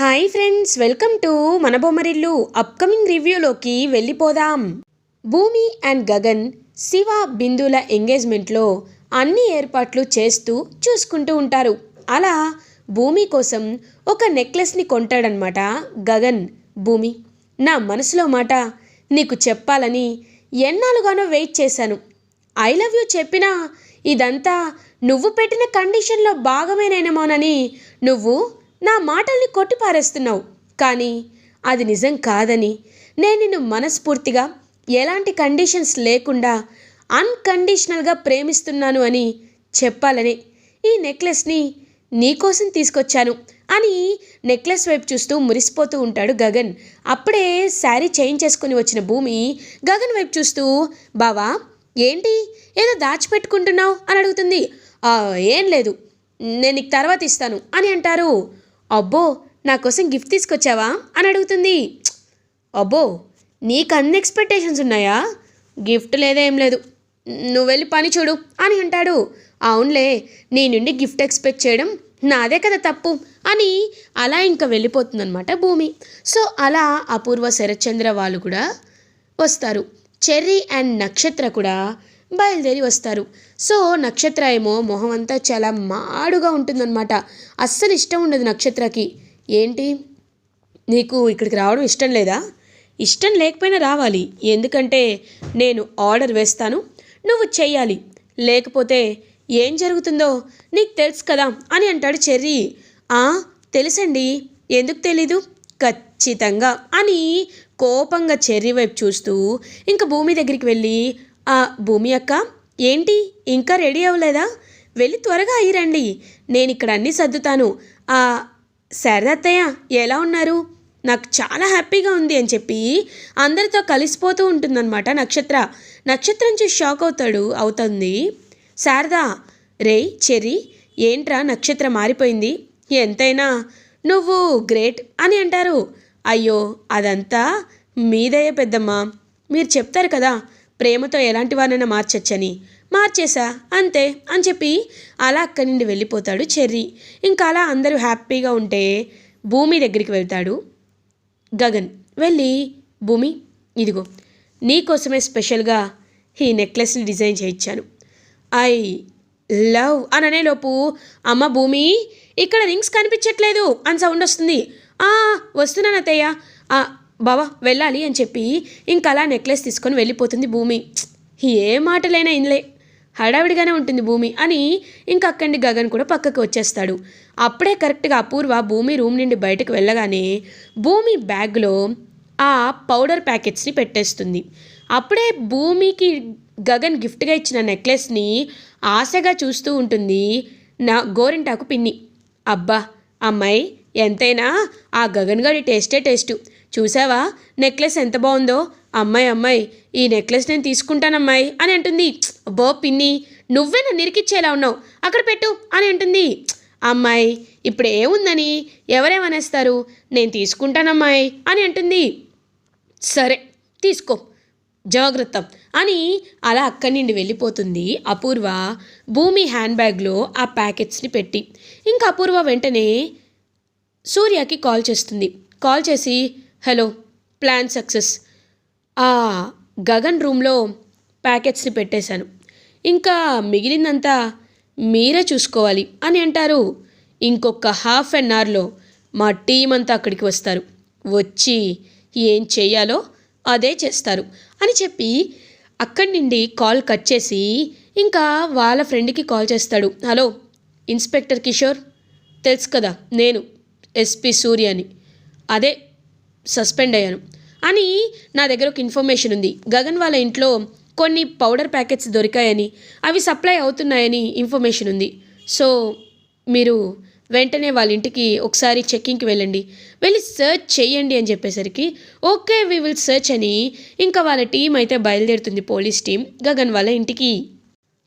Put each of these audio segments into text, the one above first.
Hi friends welcome to మన Bommarillu upcoming రివ్యూలోకి వెళ్ళిపోదాం. భూమి అండ్ గగన్ శివ బిందుల ఎంగేజ్మెంట్లో అన్ని ఏర్పాట్లు చేస్తూ చూసుకుంటూ ఉంటారు. అలా భూమి కోసం ఒక నెక్లెస్ని కొంటాడనమాట గగన్. భూమి నా మనసులో మాట నీకు చెప్పాలని ఎన్నాళ్ళుగానో వెయిట్ చేశాను. ఐ లవ్ యూ చెప్పినా ఇదంతా నువ్వు పెట్టిన కండిషన్లో భాగమేనేమోనని నువ్వు నా మాటల్ని కొట్టిపారేస్తున్నావు. కానీ అది నిజం కాదని నేను నిన్ను మనస్ఫూర్తిగా ఎలాంటి కండిషన్స్ లేకుండా అన్కండిషనల్గా ప్రేమిస్తున్నాను అని చెప్పాలని ఈ నెక్లెస్ని నీకోసం తీసుకొచ్చాను అని నెక్లెస్ వైపు చూస్తూ మురిసిపోతూ ఉంటాడు గగన్. అప్పుడే శారీ చేంజ్ చేసుకుని వచ్చిన భూమి గగన్ వైపు చూస్తూ బావా ఏంటి? ఏదో దాచిపెట్టుకుంటున్నావు? అని అడుగుతుంది. ఏం లేదు. నేను నీకు తర్వాత ఇస్తాను అని అంటారు. అబ్బో నా కోసం గిఫ్ట్ తీసుకొచ్చావా? అని అడుగుతుంది. అబ్బో నీకు అన్ని ఎక్స్పెక్టేషన్స్ ఉన్నాయా? గిఫ్ట్ లేదా ఏం లేదు. నువ్వు వెళ్ళి పని చూడు అని అంటాడు. అవునులే నీ నుండి గిఫ్ట్ ఎక్స్పెక్ట్ చేయడం నాదే కదా తప్పు అని అలా ఇంకా వెళ్ళిపోతుందన్నమాట భూమి. సో అలా అపూర్వ శరత్చంద్ర వాళ్ళు కూడా వస్తారు. చెర్రీ అండ్ నక్షత్ర కూడా బయలుదేరి వస్తారు. సో నక్షత్ర ఏమో మొహం అంతా చాలా మాడుగా ఉంటుందన్నమాట. అస్సలు ఇష్టం ఉండదు నక్షత్రకి. ఏంటి? నీకు ఇక్కడికి రావడం ఇష్టం లేదా? ఇష్టం లేకపోయినా రావాలి. ఎందుకంటే నేను ఆర్డర్ వేస్తాను. నువ్వు చెయ్యాలి. లేకపోతే ఏం జరుగుతుందో నీకు తెలుసు కదా అని అంటాడు చెర్రీ. ఆ తెలుసండి. ఎందుకు తెలీదు? ఖచ్చితంగా అని కోపంగా చెర్రీ వైపు చూస్తూ ఇంకా భూమి దగ్గరికి వెళ్ళి ఆ భూమి అక్క ఏంటి? ఇంకా రెడీ అవ్వలేదా? వెళ్ళి త్వరగా అయ్యిరండి. నేను ఇక్కడ అన్నీ సర్దుతాను. ఆ శారదత్తయ్య ఎలా ఉన్నారు? నాకు చాలా హ్యాపీగా ఉంది అని చెప్పి అందరితో కలిసిపోతూ ఉంటుందన్నమాట నక్షత్ర. నక్షత్రం చూసి షాక్ అవుతాడు అవుతుంది. శారదా రే చెర్రీ ఏంట్రా నక్షత్ర మారిపోయింది? ఎంతైనా? నువ్వు గ్రేట్ అని అంటారు. అయ్యో అదంతా మీదయ్యే పెద్దమ్మా. మీరు చెప్తారు కదా ప్రేమతో ఎలాంటి వారినైనా మార్చొచ్చని. మార్చేశా అంతే అని చెప్పి అలా అక్కడి నుండి వెళ్ళిపోతాడు చెర్రీ. ఇంకా అలా అందరూ హ్యాపీగా ఉంటే భూమి దగ్గరికి వెళ్తాడు గగన్. వెళ్ళి భూమి ఇదిగో నీకోసమే స్పెషల్గా ఈ నెక్లెస్ని డిజైన్ చేయించాను. ఐ లవ్ అని అనేలోపు అమ్మ భూమి ఇక్కడ రింగ్స్ కనిపించట్లేదు అని సౌండ్ వస్తుంది. వస్తున్నాను అత్తయ్య బావా వెళ్ళాలి అని చెప్పి ఇంకలా అలా నెక్లెస్ తీసుకొని వెళ్ళిపోతుంది భూమి. ఏ మాటలైనా ఇన్లే. హడావిడిగానే ఉంటుంది భూమి అని ఇంకా గగన్ కూడా పక్కకు వచ్చేస్తాడు. అప్పుడే కరెక్ట్గా అపూర్వ భూమి రూమ్ నుండి బయటకు వెళ్ళగానే భూమి బ్యాగ్లో ఆ పౌడర్ ప్యాకెట్స్ని పెట్టేస్తుంది. అప్పుడే భూమికి గగన్ గిఫ్ట్గా ఇచ్చిన నెక్లెస్ని ఆశగా చూస్తూ ఉంటుంది నా గోరింటాకు పిన్ని. అబ్బా అమ్మాయి ఎంతైనా ఆ గగన్ గడి టేస్టే టేస్టు చూసావా? నెక్లెస్ ఎంత బాగుందో? అమ్మాయి అమ్మాయి ఈ నెక్లెస్ నేను తీసుకుంటానమ్మాయి అని అంటుంది. "ఛ్, అబ్బో పిన్ని నువ్వే నన్ను నిరికిచ్చేలా ఉన్నావు. అక్కడ పెట్టు అని అంటుంది. అమ్మాయి ఇప్పుడు ఏముందని ఎవరేమనేస్తారు? నేను తీసుకుంటానమ్మాయి అని అంటుంది. సరే తీసుకో. జాగ్రత్త అని అలా అక్కడి నుండి వెళ్ళిపోతుంది అపూర్వ భూమి హ్యాండ్ బ్యాగ్లో ఆ ప్యాకెట్స్ని పెట్టి. ఇంకా అపూర్వ వెంటనే సూర్యకి కాల్ చేస్తుంది. కాల్ చేసి హలో ప్లాన్ సక్సెస్. ఆ గగన్ రూమ్లో ప్యాకెట్స్ని పెట్టేశాను. ఇంకా మిగిలిందంతా మీరే చూసుకోవాలి అని అంటారు. ఇంకొక హాఫ్ అన్ అవర్లో మా టీం అంతా అక్కడికి వస్తారు. వచ్చి ఏం చేయాలో అదే చేస్తారు అని చెప్పి అక్కడి నుండి కాల్ కట్ చేసి ఇంకా వాళ్ళ ఫ్రెండ్కి కాల్ చేస్తాడు. Hello inspector Kishore? తెలుసు కదా నేను ఎస్పి సూర్యని. అదే సస్పెండ్ అయ్యాను. అని నా దగ్గర ఒక ఇన్ఫర్మేషన్ ఉంది. గగన్ వాళ్ళ ఇంట్లో కొన్ని పౌడర్ ప్యాకెట్స్ దొరికాయని అవి సప్లై అవుతున్నాయని ఇన్ఫర్మేషన్ ఉంది. సో మీరు వెంటనే వాళ్ళ ఇంటికి ఒకసారి చెక్కింగ్కి వెళ్ళండి. వెళ్ళి సెర్చ్ చేయండి అని చెప్పేసరికి ఓకే వి విల్ సెర్చ్ అని ఇంకా వాళ్ళ టీం అయితే బయలుదేరుతుంది పోలీస్ టీం గగన్ వాళ్ళ ఇంటికి.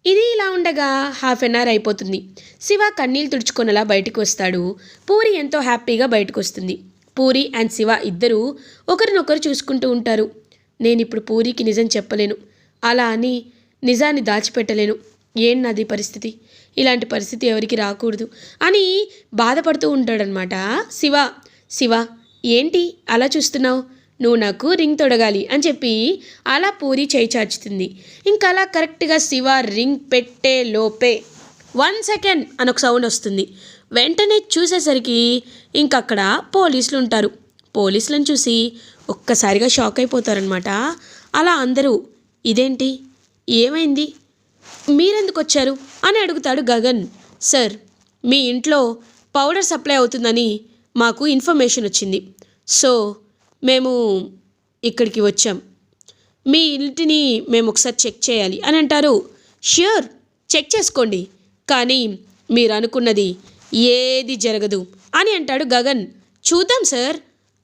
ఇది ఇలా ఉండగా హాఫ్ అన్ అవర్ అయిపోతుంది. శివ కన్నీళ్ళు తుడుచుకునేలా బయటకు వస్తాడు. పూరి ఎంతో హ్యాపీగా బయటకు వస్తుంది. పూరి అండ్ శివ ఇద్దరూ ఒకరినొకరు చూసుకుంటూ ఉంటారు. నేను ఇప్పుడు పూరికి నిజం చెప్పలేను. అలా అని నిజాన్ని దాచిపెట్టలేను. ఏం నాది పరిస్థితి? ఇలాంటి పరిస్థితి ఎవరికి రాకూడదు అని బాధపడుతూ ఉంటాడనమాట శివ. శివ ఏంటి అలా చూస్తున్నావు? నువ్వు నాకు రింగ్ తొడగాలి అని చెప్పి అలా పూరి చేయి చాచుతుంది. ఇంకా అలా కరెక్ట్గా శివ రింగ్ పెట్టే లోపే వన్ సెకండ్ అని ఒక సౌండ్ వస్తుంది. వెంటనే చూసేసరికి ఇంకక్కడ పోలీసులు ఉంటారు పోలీసులను చూసి ఒక్కసారిగా షాక్ అయిపోతారనమాట అలా అందరూ ఇదేంటి? ఏమైంది? మీరెందుకు వచ్చారు అని అడుగుతాడు గగన్. సార్ మీ ఇంట్లో పౌడర్ సప్లై అవుతుందని మాకు ఇన్ఫర్మేషన్ వచ్చింది. సో మేము ఇక్కడికి వచ్చాం. మీ ఇంటిని మేము ఒకసారి చెక్ చేయాలి. అని అంటారు. ష్యూర్ చెక్ చేసుకోండి. కానీ మీరు అనుకున్నది ఏది జరగదు అని అంటాడు గగన్. చూద్దాం సార్.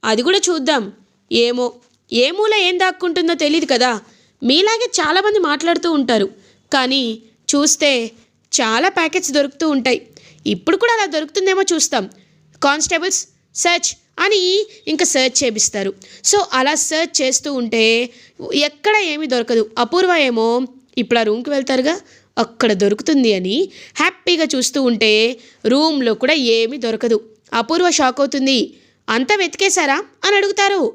అది కూడా చూద్దాం. ఏమో ఏ మూల ఏం దాక్కుంటుందో తెలియదు కదా. మీలాగే చాలామంది మాట్లాడుతూ ఉంటారు. కానీ చూస్తే చాలా ప్యాకెట్స్ దొరుకుతూ ఉంటాయి. ఇప్పుడు కూడా అలా దొరుకుతుందేమో చూస్తాం. కానిస్టేబుల్స్ సర్చ్ అని ఇంకా సర్చ్ చేపిస్తారు. సో అలా సర్చ్ చేస్తూ ఉంటే ఎక్కడ ఏమీ దొరకదు. అపూర్వ ఏమో ఇప్పుడు ఆ రూమ్కి వెళ్తారుగా. అక్కడ దొరుకుతుంది అని హ్యాపీగా చూస్తూ ఉంటే రూమ్లో కూడా ఏమీ దొరకదు. అపూర్వ షాక్ అవుతుంది. అంతా వెతికేశారా? అని అడుగుతారు.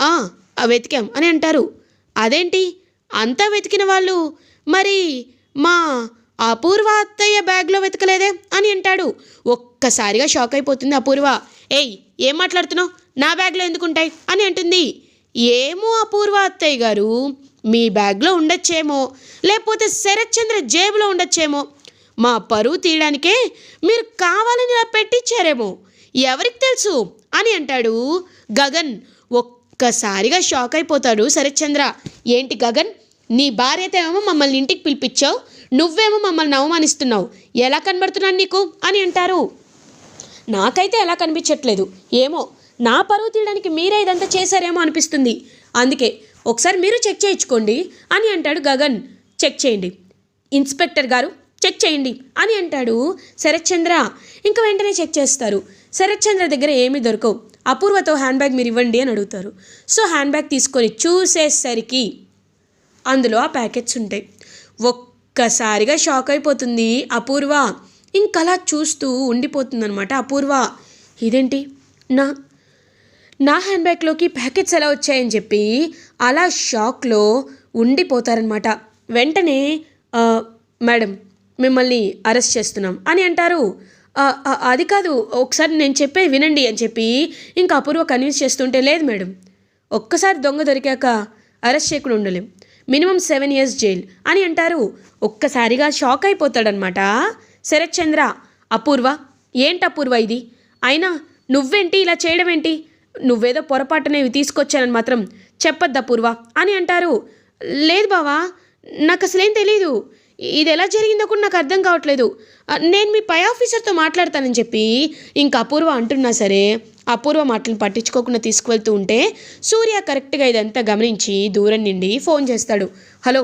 "ఆ, వెతికాం అని అంటారు. అదేంటి? అంతా వెతికిన వాళ్ళు మరి మా అపూర్వ అత్తయ్య బ్యాగ్లో వెతకలేదే? అని అంటాడు. ఒక్కసారిగా షాక్ అయిపోతుంది అపూర్వ. ఏయ్ ఏం మాట్లాడుతున్నావు? నా బ్యాగ్లో ఎందుకుంటాయి? అని అంటుంది. ఏమో అపూర్వ అత్తయ్య గారు మీ బ్యాగ్లో ఉండొచ్చేమో లేకపోతే శరత్చంద్ర జేబులో ఉండొచ్చేమో. మా పరువు తీయడానికే మీరు కావాలని ఇలా పెట్టించారేమో ఎవరికి తెలుసు? అని అంటాడు గగన్. ఒక్కసారిగా షాక్ అయిపోతాడు శరత్చంద్ర. ఏంటి గగన్? నీ భార్యతేమో ఏమో మమ్మల్ని ఇంటికి పిలిపించావు నువ్వేమో మమ్మల్ని అవమానిస్తున్నావు. ఎలా కనబడుతున్నాను నీకు? అని అంటారు. నాకైతే ఎలా కనిపించట్లేదు. ఏమో నా పరువు తీయడానికి మీరే ఇదంతా చేశారేమో అనిపిస్తుంది. అందుకే ఒకసారి మీరు చెక్ చేయించుకోండి అని అంటాడు గగన్. చెక్ చేయండి. ఇన్స్పెక్టర్ గారు చెక్ చేయండి అని అంటాడు శరత్చంద్ర. ఇంకా వెంటనే చెక్ చేస్తారు. శరత్చంద్ర దగ్గర ఏమీ దొరకవు. అపూర్వతో హ్యాండ్ బ్యాగ్ మీరు ఇవ్వండి అని అడుగుతారు. సో హ్యాండ్ బ్యాగ్ తీసుకొని చూసేసరికి అందులో ఆ ప్యాకెట్స్ ఉంటాయి. ఒక్కసారిగా షాక్ అయిపోతుంది అపూర్వ. ఇంకలా చూస్తూ ఉండిపోతుందనమాట అపూర్వ. ఇదేంటి? నా నా హ్యాండ్ బ్యాగ్లోకి ప్యాకెట్స్ ఎలా వచ్చాయని చెప్పి అలా షాక్లో ఉండిపోతారనమాట వెంటనే మేడం మిమ్మల్ని అరెస్ట్ చేస్తున్నాం. అని అంటారు. అది కాదు ఒకసారి నేను చెప్పేది వినండి అని చెప్పి ఇంకా అపూర్వ కన్విన్స్ చేస్తుంటే లేదు మేడం ఒక్కసారి దొంగ దొరికాక అరెస్ట్ చేయకుండా ఉండలేం. మినిమం సెవెన్ ఇయర్స్ జైల్ అని అంటారు. ఒక్కసారిగా షాక్ అయిపోతాడనమాట శరత్ చంద్ర. అపూర్వ ఏంటి అపూర్వ ఇది? అయినా నువ్వేంటి ఇలా చేయడం ఏంటి నువ్వేదో పొరపాటునేవి తీసుకొచ్చానని మాత్రం చెప్పొద్దా అపూర్వ అని అంటారు. లేదు బావా నాకు అసలేం తెలీదు. ఇది ఎలా జరిగిందో కూడా నాకు అర్థం కావట్లేదు. నేను మీ పై ఆఫీసర్తో మాట్లాడతానని చెప్పి ఇంకా అపూర్వ అంటున్నా సరే అపూర్వ మాటలను పట్టించుకోకుండా తీసుకువెళ్తూ ఉంటే సూర్య కరెక్ట్గా ఇదంతా గమనించి దూరం నుండి ఫోన్ చేస్తాడు. హలో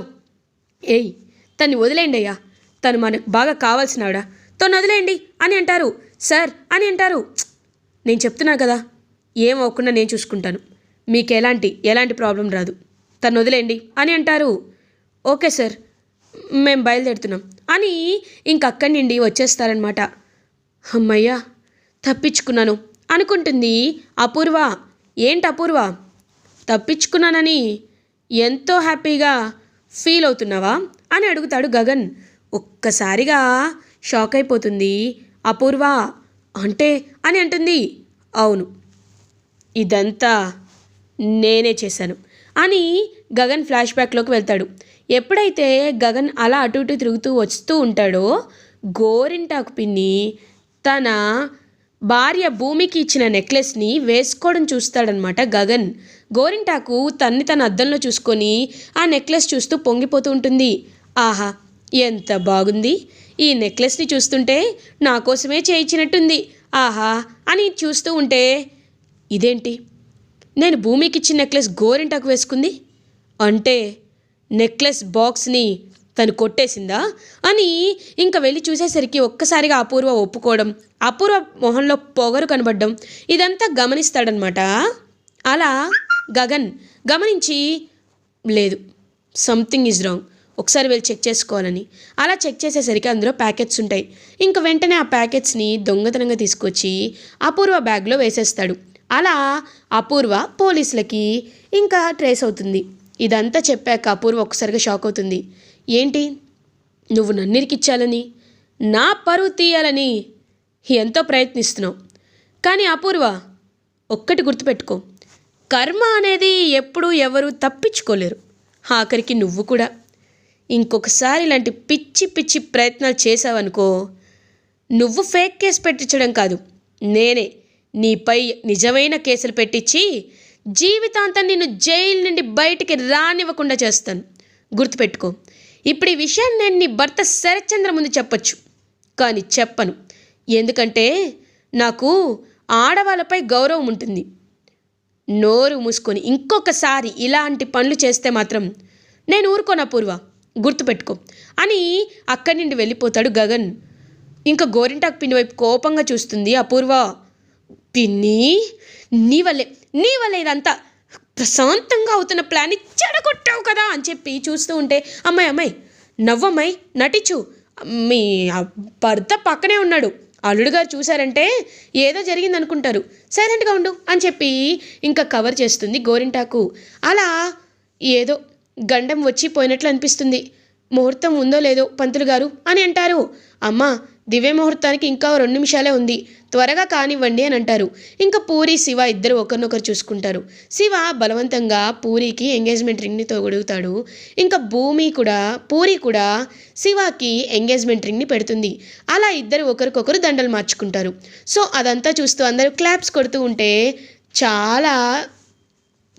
ఏయ్ తను వదిలేయండి అయ్యా. తను మనకు బాగా కావాల్సినాడా తను వదిలేయండి అని అంటారు. సార్ అని అంటారు. నేను చెప్తున్నాను కదా ఏం అవ్వకుండా నేను చూసుకుంటాను. మీకు ఎలాంటి ఎలాంటి ప్రాబ్లం రాదు. తను వదిలేయండి అని అంటారు. ఓకే సార్ మేము బయలుదేరుతున్నాం. అని ఇంకక్కడి నుండి వచ్చేస్తారనమాట అమ్మయ్యా తప్పించుకున్నాను అనుకుంటుంది అపూర్వ. ఏంటి అపూర్వ? తప్పించుకున్నానని ఎంతో హ్యాపీగా ఫీల్ అవుతున్నావా? అని అడుగుతాడు గగన్. ఒక్కసారిగా షాక్ అయిపోతుంది అపూర్వ. అంటే అని అంటుంది. అవును. ఇదంతా నేనే చేశాను. అని గగన్ ఫ్లాష్ బ్యాక్లోకి వెళ్తాడు. ఎప్పుడైతే గగన్ అలా అటు ఇటు తిరుగుతూ వస్తూ ఉంటాడో గోరింటాకు పిన్ని తన భార్య భూమికి ఇచ్చిన నెక్లెస్ని వేసుకోవడం చూస్తాడనమాట గగన్. గోరింటాకు తన్ని తన అద్దంలో చూసుకొని ఆ నెక్లెస్ చూస్తూ పొంగిపోతూ ఉంటుంది. ఆహా ఎంత బాగుంది. ఈ నెక్లెస్ని చూస్తుంటే నా కోసమే చేయించినట్టుంది. ఆహా అని చూస్తూ ఉంటే ఇదేంటి? నేను భూమికి ఇచ్చిన నెక్లెస్ గోరింటాకు వేసుకుంది? అంటే నెక్లెస్ బాక్స్ని తను కొట్టేసిందా? అని ఇంకా వెళ్ళి చూసేసరికి ఒక్కసారిగా అపూర్వ ఒప్పుకోవడం అపూర్వ మొహంలో పొగరు కనబడడం ఇదంతా గమనిస్తాడనమాట అలా గగన్ గమనించి లేదు సంథింగ్ ఈజ్ రాంగ్ ఒకసారి వెళ్ళి చెక్ చేసుకోవాలని. అలా చెక్ చేసేసరికి అందులో ప్యాకెట్స్ ఉంటాయి. ఇంకా వెంటనే ఆ ప్యాకెట్స్ని దొంగతనంగా తీసుకొచ్చి అపూర్వ బ్యాగ్లో వేసేస్తాడు. అలా అపూర్వ పోలీసులకి ఇంకా ట్రేస్ అవుతుంది. ఇదంతా చెప్పాక అపూర్వ ఒక్కసారిగా షాక్ అవుతుంది. ఏంటి? నువ్వు నన్నిరికిచ్చాలని నా పరువు తీయాలని ఎంతో ప్రయత్నిస్తున్నావు. కానీ అపూర్వ ఒక్కటి గుర్తుపెట్టుకో. కర్మ అనేది ఎప్పుడూ ఎవరు తప్పించుకోలేరు. ఆఖరికి నువ్వు కూడా. ఇంకొకసారి ఇలాంటి పిచ్చి పిచ్చి ప్రయత్నాలు చేసావనుకో నువ్వు ఫేక్ కేసు పెట్టించడం కాదు. నేనే నీపై నిజమైన కేసులు పెట్టించి జీవితాంతం నిన్ను జైలు నుండి బయటికి రానివ్వకుండా చేస్తాను. గుర్తుపెట్టుకో ఇప్పుడు ఈ విషయాన్ని నేను నీ భర్త శరత్చంద్ర ముందు చెప్పొచ్చు కానీ చెప్పను. ఎందుకంటే నాకు ఆడవాళ్ళపై గౌరవం ఉంటుంది. నోరు మూసుకొని ఇంకొకసారి ఇలాంటి పనులు చేస్తే మాత్రం నేను ఊరుకోనా పూర్వ గుర్తుపెట్టుకో అని అక్కడి నుండి వెళ్ళిపోతాడు గగన్. ఇంకా గోరింటాకు పిండి వైపు కోపంగా చూస్తుంది అపూర్వ. పిన్ని నీ వల్లే నీ వల్లే ఇదంతా ప్రశాంతంగా అవుతున్న ప్లాన్ని చెడగొట్టావు కదా అని చెప్పి చూస్తూ ఉంటే అమ్మాయి అమ్మాయి నవ్వమ్మాయి నటించు. మీ భర్త పక్కనే ఉన్నాడు. అల్లుడు గారు చూశారంటే ఏదో జరిగింది అనుకుంటారు సైలెంట్గా ఉండు అని చెప్పి ఇంకా కవర్ చేస్తుంది గోరింటాకు. అలా ఏదో గండం వచ్చి పోయినట్లు అనిపిస్తుంది. ముహూర్తం ఉందో లేదో పంతులు గారు అని అంటారు. అమ్మా దివ్య ముహూర్తానికి ఇంకా రెండు నిమిషాలే ఉంది. త్వరగా కానివ్వండి అని అంటారు. ఇంకా పూరి శివ ఇద్దరు ఒకరినొకరు చూసుకుంటారు. శివ బలవంతంగా పూరికి ఎంగేజ్మెంట్ రింగ్ని తొడుగుతాడు. ఇంకా భూమి కూడా పూరి కూడా శివకి ఎంగేజ్మెంట్ రింగ్ని పెడుతుంది. అలా ఇద్దరు ఒకరికొకరు దండలు మార్చుకుంటారు. సో అదంతా చూస్తూ అందరూ క్లాప్స్ కొడుతూ ఉంటే చాలా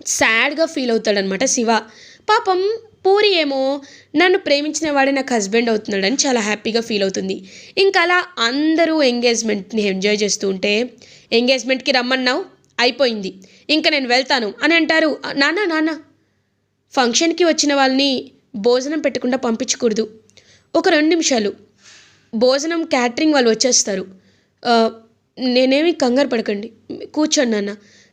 సాడ్గా ఫీల్ అవుతాడనమాట శివ. పాపం పూరి ఏమో నన్ను ప్రేమించిన వాడే నాకు హస్బెండ్ అవుతున్నాడని చాలా హ్యాపీగా ఫీల్ అవుతుంది. ఇంకా అలా అందరూ ఎంగేజ్మెంట్ని ఎంజాయ్ చేస్తూ ఉంటే ఎంగేజ్మెంట్కి రమ్మన్నావు అయిపోయింది. ఇంకా నేను వెళ్తాను అని అంటారు. నాన్న నాన్న ఫంక్షన్కి వచ్చిన వాళ్ళని భోజనం పెట్టకుండా పంపించకూడదు. ఒక రెండు నిమిషాలు. భోజనం క్యాటరింగ్ వాళ్ళు వచ్చేస్తారు. నేనేమి కంగారు పడకండి. కూర్చోండి నాన్న.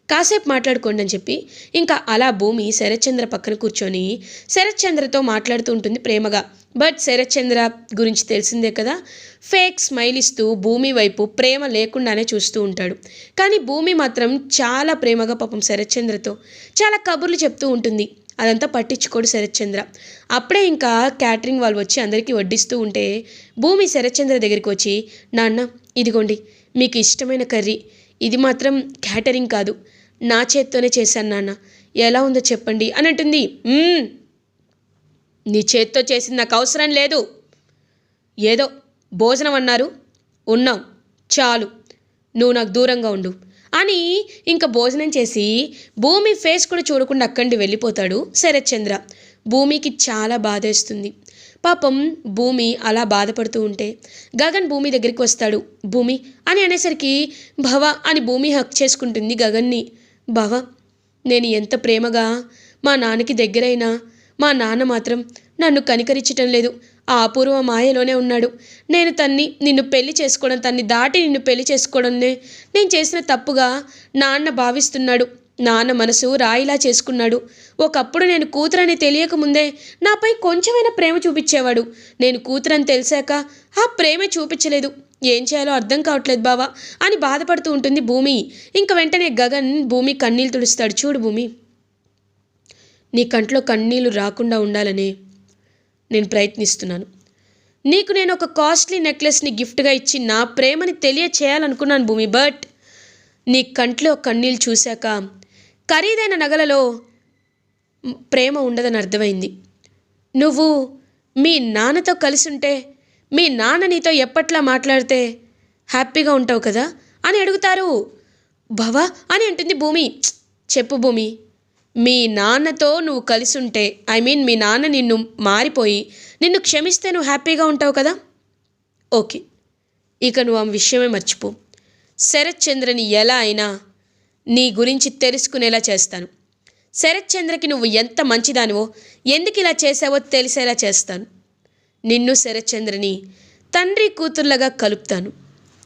కాసేపు మాట్లాడుకోండి అని చెప్పి ఇంకా అలా భూమి శరత్చంద్ర పక్కన కూర్చొని శరత్చంద్రతో మాట్లాడుతూ ఉంటుంది ప్రేమగా. బట్ శరత్చంద్ర గురించి తెలిసిందే కదా ఫేక్ స్మైల్ ఇస్తూ భూమి వైపు ప్రేమ లేకుండానే చూస్తూ ఉంటాడు. కానీ భూమి మాత్రం చాలా ప్రేమగా పాపం శరత్చంద్రతో చాలా కబుర్లు చెప్తూ ఉంటుంది. అదంతా పట్టించుకోడు శరత్చంద్ర. అప్పుడే ఇంకా క్యాటరింగ్ వాళ్ళు వచ్చి అందరికీ వడ్డిస్తూ ఉంటే భూమి శరత్చంద్ర దగ్గరికి వచ్చి నాన్న ఇదిగోండి మీకు ఇష్టమైన కర్రీ. ఇది మాత్రం క్యాటరింగ్ కాదు. నా చేత్తోనే చేశాను నాన్న. ఎలా ఉందో చెప్పండి. అని అంటుంది. నీ చేత్తో చేసింది నాకు అవసరం లేదు. ఏదో భోజనం అన్నారు. ఉన్నాం. చాలు. నువ్వు నాకు దూరంగా ఉండు. అని ఇంకా భోజనం చేసి భూమి ఫేస్ కూడా చూడకుండా అక్కడి వెళ్ళిపోతాడు శరత్చంద్ర. భూమికి చాలా బాధేస్తుంది పాపం భూమి అలా బాధపడుతూ ఉంటే గగన్ భూమి దగ్గరికి వస్తాడు. భూమి అని అనేసరికి భవ అని భూమి హక్ చేసుకుంటుంది గగన్ని. భవ నేను ఎంత ప్రేమగా మా నాన్నకి దగ్గరైనా మా నాన్న మాత్రం నన్ను కనికరించటం లేదు. ఆ అపూర్వ మాయలోనే ఉన్నాడు. నేను తన్ని నిన్ను పెళ్ళి చేసుకోవడం తన్ని దాటి నిన్ను పెళ్ళి చేసుకోవడంనే నేను చేసిన తప్పుగా నాన్న భావిస్తున్నాడు. నాన్న మనసు రాయిలా చేసుకున్నాడు. ఒకప్పుడు నేను కూతురని తెలియకముందే నాపై కొంచెమైనా ప్రేమ చూపించేవాడు. నేను కూతురని తెలిసాక ఆ ప్రేమే చూపించలేదు. ఏం చేయాలో అర్థం కావట్లేదు బావా అని బాధపడుతూ ఉంటుంది భూమి. ఇంక వెంటనే గగన్ భూమి కన్నీళ్ళు తుడుస్తాడు. చూడు భూమి నీ కంట్లో కన్నీళ్ళు రాకుండా ఉండాలని నేను ప్రయత్నిస్తున్నాను. నీకు నేను ఒక కాస్ట్లీ నెక్లెస్ని గిఫ్ట్గా ఇచ్చి నా ప్రేమని తెలియచేయాలనుకున్నాను భూమి బట్ నీ కంట్లో కన్నీళ్ళు చూశాక ఖరీదైన నగలలో ప్రేమ ఉండదని అర్థమైంది. నువ్వు మీ నాన్నతో కలిసి ఉంటే మీ నాన్న నీతో ఎప్పట్లా మాట్లాడితే హ్యాపీగా ఉంటావు కదా అని అడుగుతారు. భవ అని అంటుంది భూమి. చెప్పు భూమి. మీ నాన్నతో నువ్వు కలిసి ఉంటే ఐ మీన్ మీ నాన్న నిన్ను మారిపోయి నిన్ను క్షమిస్తే నువ్వు హ్యాపీగా ఉంటావు కదా? ఓకే. ఇక నువ్వు ఆ విషయమే మర్చిపో. శరత్ చంద్రని ఎలా అయినా నీ గురించి తెలుసుకునేలా చేస్తాను. శరత్ చంద్రకి నువ్వు ఎంత మంచిదానివో ఎందుకు ఇలా చేసావో తెలిసేలా చేస్తాను. నిన్ను శరచంద్రని తండ్రి కూతుర్లగా కలుపుతాను.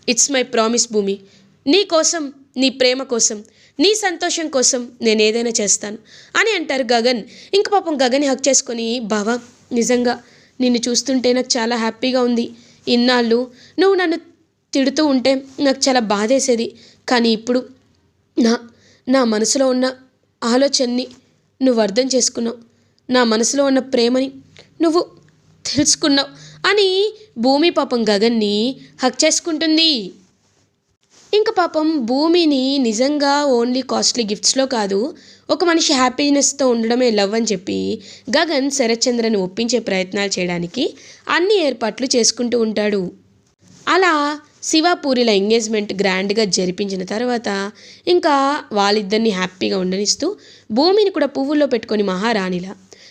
ఇట్స్ మై ప్రామిస్ భూమి. నీ కోసం నీ ప్రేమ కోసం నీ సంతోషం కోసం నేను ఏదైనా చేస్తాను. అని అంటారు గగన్. ఇంక పాపం గగన్ హక్ చేసుకొని బావా నిజంగా నిన్ను చూస్తుంటే నాకు చాలా హ్యాపీగా ఉంది. ఇన్నాళ్ళు నువ్వు నన్ను తిడుతూ ఉంటే నాకు చాలా బాధేసేది. కానీ ఇప్పుడు నా నా మనసులో ఉన్న ఆలోచనని నువ్వు అర్థం చేసుకున్నావు. నా మనసులో ఉన్న ప్రేమని నువ్వు తెలుసుకున్నావు అని భూమి పాపం గగన్ని హక్ చేసుకుంటుంది. ఇంకా పాపం భూమిని నిజంగా ఓన్లీ కాస్ట్లీ గిఫ్ట్స్లో కాదు ఒక మనిషి హ్యాపీనెస్తో ఉండడమే లవ్ అని చెప్పి గగన్ శరత్చంద్రని ఒప్పించే ప్రయత్నాలు చేయడానికి అన్ని ఏర్పాట్లు చేసుకుంటూ ఉంటాడు. అలా శివాపూరిల ఎంగేజ్మెంట్ గ్రాండ్గా జరిపించిన తర్వాత ఇంకా వాళ్ళిద్దరిని హ్యాపీగా ఉండనిస్తూ భూమిని కూడా పువ్వుల్లో పెట్టుకొని మహారాణిలా